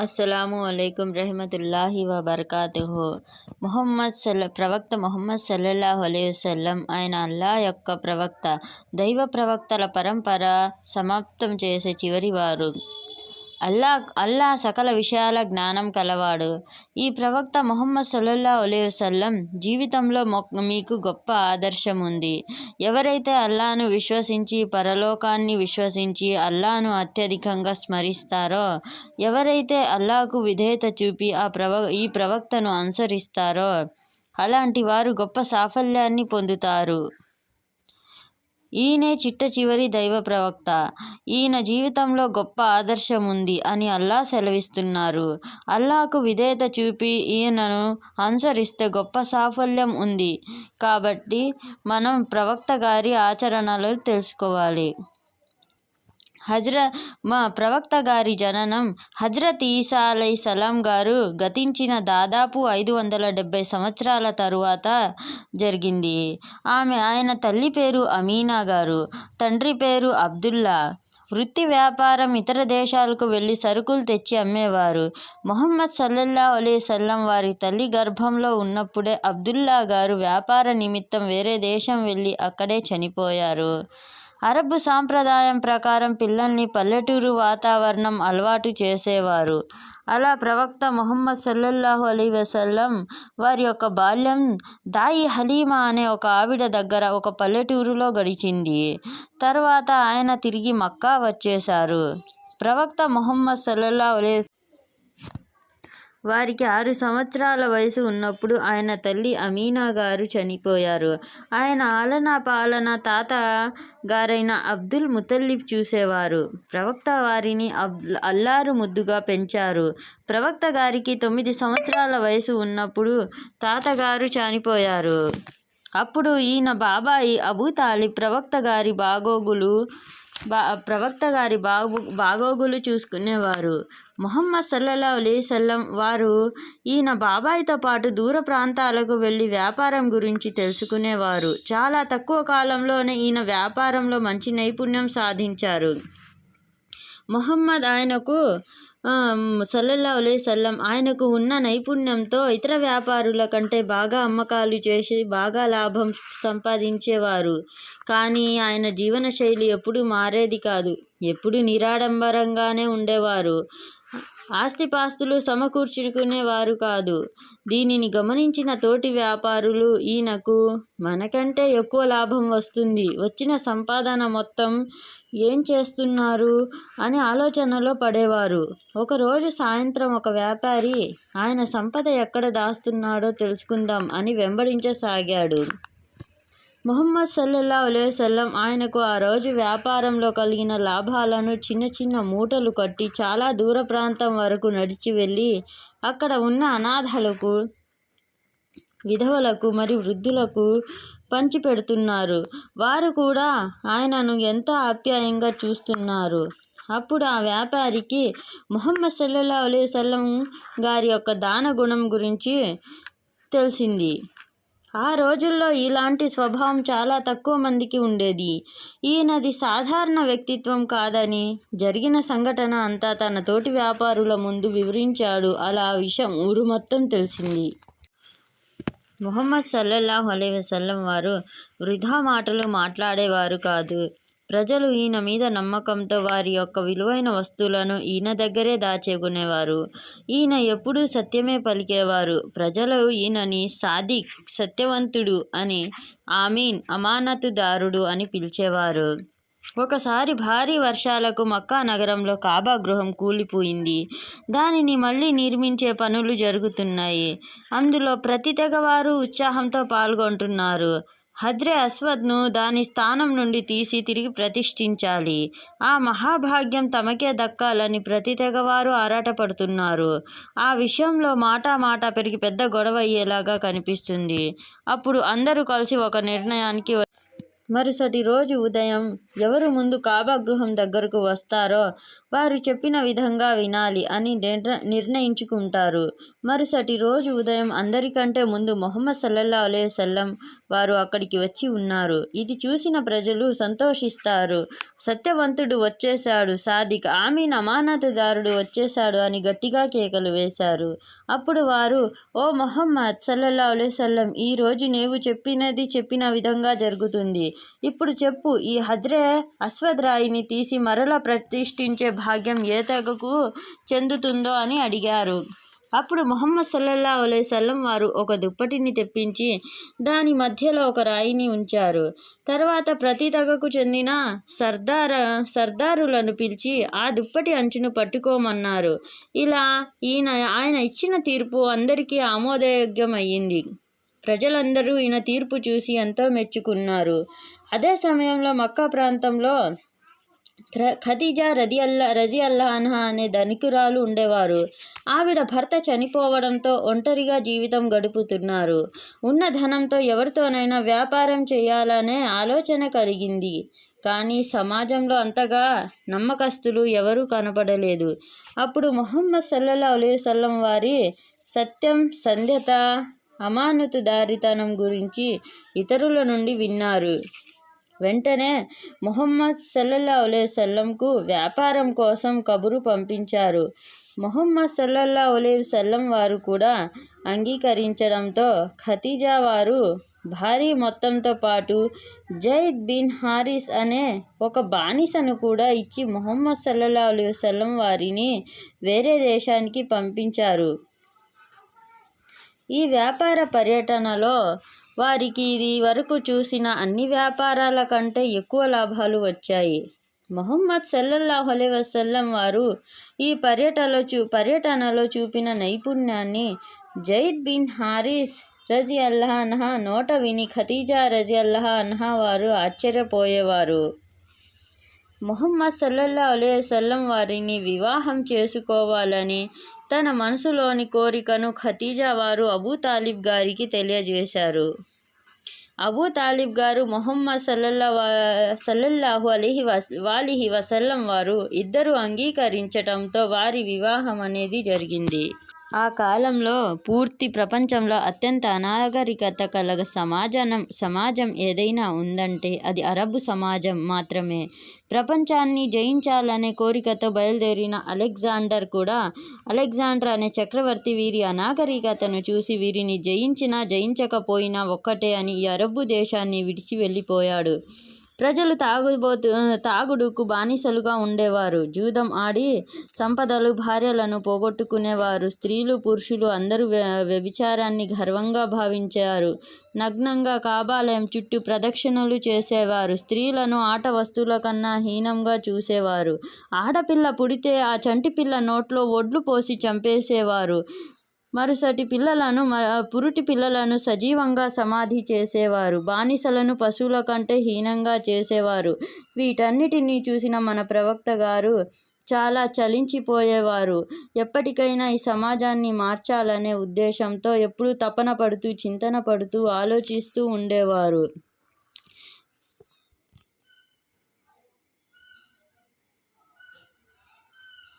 అస్సలాము అలైకుం రహమతుల్లాహి వబర్కాతుహు. మొహమ్మద్ సల్ ప్రవక్త మొహమ్మద్ సల్లల్లాహు అలైహి వసల్లం ఆయన అల్లా యొక్క ప్రవక్త దైవ ప్రవక్తల పరంపర సమాప్తం చేసే చివరివారు అల్లా అల్లా సకల విషయాల జ్ఞానం కలవాడు. ఈ ప్రవక్త ముహమ్మద్ సల్లల్లా వసల్లం జీవితంలో మీకు గొప్ప ఆదర్శం ఉంది ఎవరైతే అల్లాను విశ్వసించి పరలోకాన్ని విశ్వసించి అల్లాను అత్యధికంగా స్మరిస్తారో ఎవరైతే అల్లాకు విధేయత చూపి ఆ ప్రవ ఈ ప్రవక్తను అనుసరిస్తారో అలాంటి వారు గొప్ప సాఫల్యాన్ని పొందుతారు. ఈయనే చిట్ట చివరి దైవ ప్రవక్త. ఈయన జీవితంలో గొప్ప ఆదర్శం ఉంది అని అల్లా సెలవిస్తున్నారు. అల్లాకు విధేయత చూపి ఈయనను అనుసరిస్తే గొప్ప సాఫల్యం ఉంది. కాబట్టి మనం ప్రవక్త గారి ఆచరణలు తెలుసుకోవాలి. హజ్ర మా ప్రవక్త గారి జననం హజ్రత్ ఈసా అలై సలాం గారు గతించిన దాదాపు ఐదు వందల డెబ్బై సంవత్సరాల తరువాత జరిగింది. ఆమె ఆయన తల్లి పేరు అమీనా గారు తండ్రి పేరు అబ్దుల్లా. వృత్తి వ్యాపారం ఇతర దేశాలకు వెళ్ళి సరుకులు తెచ్చి అమ్మేవారు. మొహమ్మద్ సల్లల్లా అలీ సల్లం వారి తల్లి గర్భంలో ఉన్నప్పుడే అబ్దుల్లా గారు వ్యాపార నిమిత్తం వేరే దేశం వెళ్ళి అక్కడే చనిపోయారు. అరబ్ సాంప్రదాయం ప్రకారం పిల్లల్ని పల్లెటూరు వాతావరణం అలవాటు చేసేవారు. అలా ప్రవక్త ముహమ్మద్ సల్లల్లాహు అలీ వసల్లం వారి యొక్క బాల్యం దాయి హలీమా అనే ఒక ఆవిడ దగ్గర ఒక పల్లెటూరులో గడిచింది. తర్వాత ఆయన తిరిగి మక్కా వచ్చేశారు. ప్రవక్త ముహమ్మద్ సల్లల్లా అలీ వారికి ఆరు సంవత్సరాల వయసు ఉన్నప్పుడు ఆయన తల్లి అమీనా గారు చనిపోయారు. ఆయన ఆలనా పాలన తాత గారైన అబ్దుల్ ముతల్లిఫ్ చూసేవారు. ప్రవక్త వారిని అబ్ అల్లారు ముద్దుగా పెంచారు. ప్రవక్త గారికి తొమ్మిది సంవత్సరాల వయసు ఉన్నప్పుడు తాతగారు చనిపోయారు. అప్పుడు ఈయన బాబాయి అబూతాలి ప్రవక్త గారి బాగోగులు బా ప్రవక్త గారి బాగు బాగోగులు చూసుకునేవారు. మొహమ్మద్ సల్లల్లా అలీసల్లం వారు ఈయన బాబాయ్తో పాటు దూర ప్రాంతాలకు వెళ్ళి వ్యాపారం గురించి తెలుసుకునేవారు. చాలా తక్కువ కాలంలోనే ఈయన వ్యాపారంలో మంచి నైపుణ్యం సాధించారు. మొహమ్మద్ ఆయనకు సల్లల్లా అలై సల్లం ఆయనకు ఉన్న నైపుణ్యంతో ఇతర వ్యాపారుల కంటే బాగా అమ్మకాలు చేసి బాగా లాభం సంపాదించేవారు. కానీ ఆయన జీవనశైలి ఎప్పుడు మారేది కాదు. ఎప్పుడు నిరాడంబరంగానే ఉండేవారు. ఆస్తిపాస్తులు సమకూర్చుకునేవారు కాదు. దీనిని గమనించిన తోటి వ్యాపారులు ఈయనకు మనకంటే ఎక్కువ లాభం వస్తుంది. వచ్చిన సంపాదన మొత్తం ఏం చేస్తున్నారు? అని ఆలోచనలో పడేవారు. ఒకరోజు సాయంత్రం ఒక వ్యాపారి ఆయన సంపద ఎక్కడ దాస్తున్నాడో తెలుసుకుందాం అని వెంబడించసాగాడు. ముహమ్మద్ సల్లల్లా అలైవల్లం ఆయనకు ఆ రోజు వ్యాపారంలో కలిగిన లాభాలను చిన్న చిన్న మూటలు కట్టి చాలా దూర ప్రాంతం వరకు నడిచి వెళ్ళి అక్కడ ఉన్న అనాథలకు విధవలకు మరి వృద్ధులకు పంచిపెడుతున్నారు. వారు కూడా ఆయనను ఎంతో ఆప్యాయంగా చూస్తున్నారు. అప్పుడు ఆ వ్యాపారికి ముహమ్మద్ సల్లల్లా అలైవల్లం గారి యొక్క దాన గుణం గురించి తెలిసింది. ఆ రోజుల్లో ఇలాంటి స్వభావం చాలా తక్కువ మందికి ఉండేది. ఈయనది సాధారణ వ్యక్తిత్వం కాదని జరిగిన సంఘటన అంతా తన తోటి వ్యాపారుల ముందు వివరించాడు. అలా ఆ విషయం ఊరు మొత్తం తెలిసింది. ముహమ్మద్ సల్లల్లాహు అలై వసల్లం వారు వృధా మాటలు మాట్లాడేవారు కాదు. ప్రజలు ఈయన మీద నమ్మకంతో వారి యొక్క విలువైన వస్తువులను ఈయన దగ్గరే దాచేకునేవారు ఈయన ఎప్పుడూ సత్యమే పలికేవారు. ప్రజలు ఈయనని సాదిక్ సత్యవంతుడు అని ఆమీన్ అమానతుదారుడు అని పిలిచేవారు. ఒకసారి భారీ వర్షాలకు మక్కా నగరంలో కాబా గృహం కూలిపోయింది. దానిని మళ్ళీ నిర్మించే పనులు జరుగుతున్నాయి. అందులో ప్రతి తెగవారు ఉత్సాహంతో పాల్గొంటున్నారు. హద్రె అస్వద్ను దాని స్థానం నుండి తీసి తిరిగి ప్రతిష్ఠించాలి. ఆ మహాభాగ్యం తమకే దక్కాలని ప్రతి తెగవారు ఆరాటపడుతున్నారు. ఆ విషయంలో మాటా మాట పెరిగి పెద్ద గొడవ అయ్యేలాగా కనిపిస్తుంది. అప్పుడు అందరూ కలిసి ఒక నిర్ణయానికి మరుసటి రోజు ఉదయం ఎవరు ముందు కాబా గృహం దగ్గరకు వస్తారో వారు చెప్పిన విధంగా వినాలి అని నిర్ణయించుకుంటారు. మరుసటి రోజు ఉదయం అందరికంటే ముందు మొహమ్మద్ సల్లల్లా అలైవల్లం వారు అక్కడికి వచ్చి ఉన్నారు. ఇది చూసిన ప్రజలు సంతోషిస్తారు. సత్యవంతుడు వచ్చేశాడు. సాదిక్ ఆమీన్ అమానతుదారుడు వచ్చేశాడు అని గట్టిగా కేకలు వేశారు. అప్పుడు వారు ఓ మొహమ్మద్ సల్లల్లా అలైవల్లం ఈ రోజు నీవు చెప్పినది చెప్పిన విధంగా జరుగుతుంది. ఇప్పుడు చెప్పు ఈ హజ్రే అస్వద్ రాయిని తీసి మరలా ప్రతిష్ఠించే భాగ్యం ఏ తెగకు చెందుతుందో అని అడిగారు. అప్పుడు మొహమ్మద్ సల్లల్లా అలైసల్లం వారు ఒక దుప్పటిని తెప్పించి దాని మధ్యలో ఒక రాయిని ఉంచారు. తర్వాత ప్రతి తెగకు చెందిన సర్దార సర్దారులను పిలిచి ఆ దుప్పటి అంచును పట్టుకోమన్నారు. ఇలా ఈయన ఆయన ఇచ్చిన తీర్పు అందరికీ ఆమోదయోగ్యమయ్యింది. ప్రజలందరూ ఈయన తీర్పు చూసి ఎంతో మెచ్చుకున్నారు. అదే సమయంలో మక్కా ప్రాంతంలో ఖదీజా రది అల్లా రజి అల్లా అన్హా అనే ధనికురాలు ఉండేవారు. ఆవిడ భర్త చనిపోవడంతో ఒంటరిగా జీవితం గడుపుతున్నారు. ఉన్న ధనంతో ఎవరితోనైనా వ్యాపారం చేయాలనే ఆలోచన కలిగింది. కానీ సమాజంలో అంతగా నమ్మకస్తులు ఎవరూ కనపడలేదు. అప్పుడు మొహమ్మద్ సల్లల్లా అలైవల్లం వారి సత్యం సంధ్యత అమానతుదారితనం గురించి ఇతరుల నుండి విన్నారు. వెంటనే మొహమ్మద్ సల్లల్లా అలైవల్లంకు వ్యాపారం కోసం కబురు పంపించారు. మొహమ్మద్ సల్లల్లా అలైవల్లం వారు కూడా అంగీకరించడంతో ఖతీజా వారు భారీ మొత్తంతో పాటు జైద్ బిన్ హారిస్ అనే ఒక బానిసను కూడా ఇచ్చి మొహమ్మద్ సల్లల్లా అలైవల్లం వారిని వేరే దేశానికి పంపించారు. ఈ వ్యాపార పర్యటనలో వారికి ఇది వరకు చూసిన అన్ని వ్యాపారాల కంటే ఎక్కువ లాభాలు వచ్చాయి. మొహమ్మద్ సల్లల్లాహు అలై వసల్లం వారు ఈ పర్యటనలో చూ పర్యటనలో చూపిన నైపుణ్యాన్ని జైద్ బిన్ హారిస్ రజి అల్లాహ్ అన్హా నోట విని ఖతీజా రజి అల్లాహ్ అన్హా వారు ఆశ్చర్యపోయేవారు. మొహమ్మద్ సల్లల్లా అలైవసల్లం వారిని వివాహం చేసుకోవాలని తన మనసులోని కోరికను ఖతీజా వారు అబూ తాలిబ్ గారికి తెలియజేశారు. అబూ తాలిబ్ గారు మొహమ్మద్ సల్లల్లా సల్లల్లాహు అలీహి వాలిహి వసల్లం వారు ఇద్దరు అంగీకరించటంతో వారి వివాహం అనేది జరిగింది. ఆ కాలంలో పూర్తి ప్రపంచంలో అత్యంత అనాగరికత కలగ సమాజనం సమాజం ఏదైనా ఉందంటే అది అరబ్ సమాజం మాత్రమే. ప్రపంచాన్ని జయించాలనే కోరికతో బయలుదేరిన అలెగ్జాండర్ కూడా అలెగ్జాండర్ అనే చక్రవర్తి వీరి అనాగరికతను చూసి వీరిని జయించినా జయించకపోయినా ఒక్కటే అని ఈ అరబ్బు దేశాన్ని విడిచి వెళ్ళిపోయాడు. ప్రజలు తాగుబోతు తాగుడుకు బానిసలుగా ఉండేవారు. జూదం ఆడి సంపదలు భార్యలను పోగొట్టుకునేవారు. స్త్రీలు పురుషులు అందరూ వ్యభిచారాన్ని గర్వంగా భావించారు. నగ్నంగా కాబాలయం చుట్టూ ప్రదక్షిణలు చేసేవారు. స్త్రీలను ఆట వస్తువుల కన్నా హీనంగా చూసేవారు. ఆడపిల్ల పుడితే ఆ చంటిపిల్ల నోట్లో ఒడ్లు పోసి చంపేసేవారు. మరుసటి పిల్లలను పురుటి పిల్లలను సజీవంగా సమాధి చేసేవారు. బానిసలను పశువుల కంటే హీనంగా చేసేవారు. వీటన్నిటినీ చూసిన మన ప్రవక్త గారు చాలా చలించిపోయేవారు. ఎప్పటికైనా ఈ సమాజాన్ని మార్చాలనే ఉద్దేశంతో ఎప్పుడూ తపన పడుతూ చింతన పడుతూ ఆలోచిస్తూ ఉండేవారు.